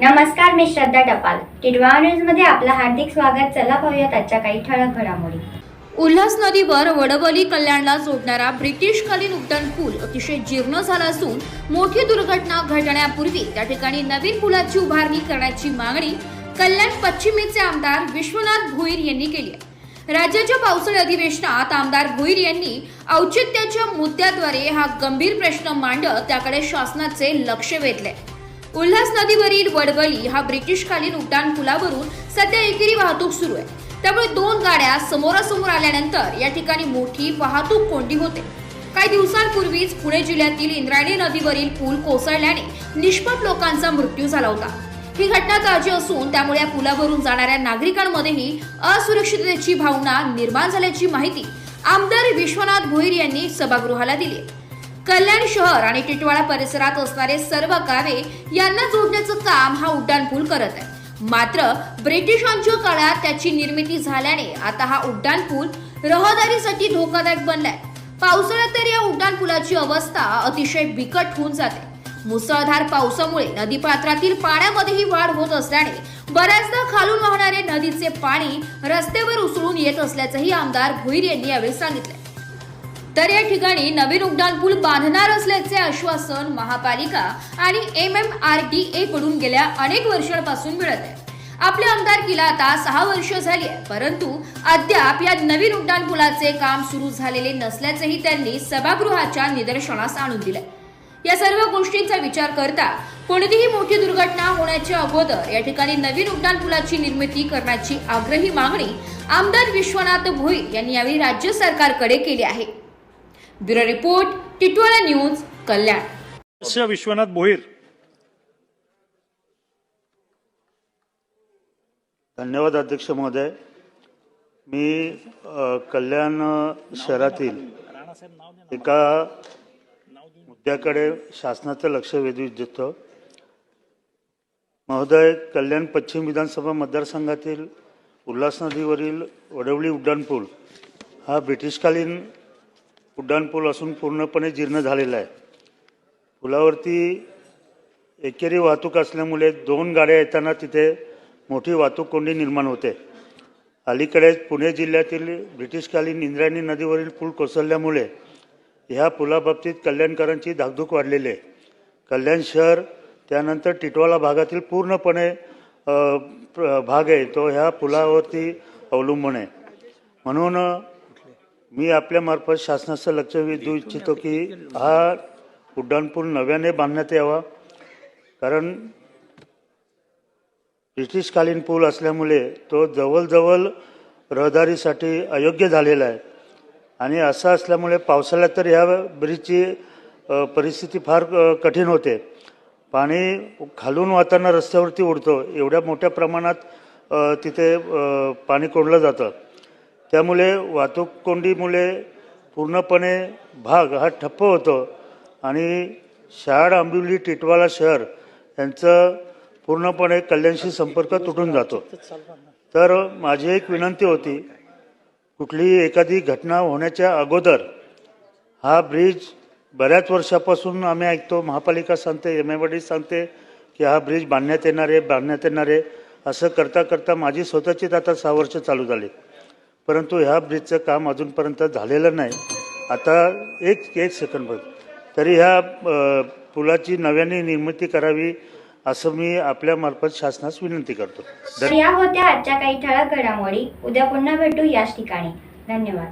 नमस्कार मी श्रद्धा टपाल. टिडवा न्यूजमध्ये आपलं हार्दिक स्वागत. चला पाहूयात आजच्या काही ठळक घडामोडी. उल्हास नदीवर वडवली कल्याणला जोडणारा ब्रिटिशकालीन उड्डाण पूल अतिशय जीर्ण झाला असून मोठी दुर्घटना घडण्यापूर्वी त्या ठिकाणी नवीन पुलाची उभारणी करण्याची मागणी कल्याण पश्चिमेचे आमदार विश्वनाथ भोईर यांनी केली आहे. राज्याच्या पावसाळी अधिवेशनात आमदार भोईर यांनी औचित्याच्या मुद्द्याद्वारे हा गंभीर प्रश्न मांडत त्याकडे शासनाचे लक्ष वेधले. उल्हास नदीवरील वडवली हा ब्रिटिशकालीन उड्डाण पुलावरून सध्या एकेरी वाहतूक सुरू आहे. त्यामुळे दोन गाड्या समोरासमोर आल्यानंतर या ठिकाणी मोठी वाहतूक कोंडी होते. काही दिवसांपूर्वीच पुणे जिल्ह्यातील इंद्रायणी नदीवरील पूल कोसळल्याने निष्पाप लोकांचा मृत्यू झाला होता. ही घटना ताजी असून त्यामुळे या पुलावरून जाणाऱ्या नागरिकांमध्येही असुरक्षिततेची भावना निर्माण झाल्याची माहिती आमदार विश्वनाथ भोईर यांनी सभागृहाला दिली आहे. कल्याण शहर आणि टिटवाळा परिसरात असणारे सर्व गावे यांना जोडण्याचं काम हा उड्डाणपूल करत आहे. मात्र ब्रिटिशांच्या काळात त्याची निर्मिती झाल्याने आता हा उड्डाणपूल रहदारीसाठी धोकादायक बनलाय. पावसाळ्यात तर या उड्डाणपुलाची अवस्था अतिशय बिकट होऊन जाते. मुसळधार पावसामुळे नदीपात्रातील पाण्यामध्येही वाढ होत असल्याने बऱ्याचदा खालून वाहणारे नदीचे पाणी रस्त्यावर उसळून येत असल्याचंही आमदार भुईर यांनी यावेळी सांगितलं तर या ठिकाणी नवीन उड्डाण पूल बांधणार असल्याचे आश्वासन महापालिका आणि M M R D A कडून गेल्या अनेक वर्षांपासून मिळत आहे. आपल्या आमदारकीला आता सहा वर्ष झाली आहे परंतु अद्याप या नवीन उड्डाण पुलाचे काम सुरू झालेले नसल्याचेही त्यांनी सभागृहाच्या निदर्शनास आणून दिले या सर्व गोष्टींचा विचार करता कोणतीही मोठी दुर्घटना होण्याच्या अगोदर या ठिकाणी नवीन उड्डाण पुलाची निर्मिती करण्याची आग्रही मागणी आमदार विश्वनाथ भोईर यांनी यावेळी राज्य सरकारकडे केली आहे. Bureau report Titwala news Kalyan. Vishwanath Bhoir धन्यवाद अध्यक्ष महोदय. मी कल्याण शहरातील एका मुद्द्याकडे शासनाचं लक्ष वेधू इच्छितो. महोदय कल्याण पश्चिम विधानसभा मतदारसंघातील उल्हास नदीवरील वडवली उड्डाणपूल हा ब्रिटिशकालीन उड्डाणपूल असून पूर्णपणे जीर्ण झालेला आहे. पुलावरती एकेरी वाहतूक असल्यामुळे दोन गाड्या येताना तिथे मोठी वाहतूक कोंडी निर्माण होते. अलीकडेच पुणे जिल्ह्यातील ब्रिटिशकालीन इंद्रायणी नदीवरील पूल कोसळल्यामुळे ह्या पुलाबाबतीत कल्याणकरांची धाकधूक वाढलेली आहे. कल्याण शहर त्यानंतर टिटवाळा भागातील पूर्णपणे प्र- भाग आहे. तो ह्या पुलावरती अवलंबून आहे. म्हणून मी आपल्यामार्फत शासनाचं लक्ष वेधू इच्छितो की हा उड्डाणपूल नव्याने बांधण्यात यावा. कारण ब्रिटिशकालीन पूल असल्यामुळे तो जवळजवळ रहदारीसाठी अयोग्य झालेला आहे. आणि असं असल्यामुळे पावसाळ्यात तर ह्या ब्रिजची परिस्थिती फार कठीण होते. पाणी खालून वाहताना रस्त्यावरती उडतं. एवढ्या मोठ्या प्रमाणात तिथे पाणी कोंडलं जातं. त्यामुळे वाहतूक कोंडीमुळे पूर्णपणे भाग हा ठप्प होतो. आणि शहाड आंबिवली टिटवाळा शहर यांचं पूर्णपणे कल्याणशी संपर्क तुटून जातो. तर माझी एक विनंती होती कुठलीही एखादी घटना होण्याच्या अगोदर हा ब्रिज बऱ्याच वर्षापासून आम्ही ऐकतो महापालिका सांगते एम एम सांगते की हा ब्रिज बांधण्यात येणार आहे बांधण्यात येणार आहे. असं करता करता माझी स्वतःचीच आता सहा वर्ष चालू झाली. परंतु ह्या ब्रिजचं काम अजूनपर्यंत झालेलं नाही. आता एक एक सेकंड बघ. तरी ह्या पुलाची नव्याने निर्मिती करावी असं मी आपल्यामार्फत शासनास विनंती करतो. या होत्या आजच्या काही ठळक घडामोडी. उद्या पुन्हा भेटू याच ठिकाणी. धन्यवाद.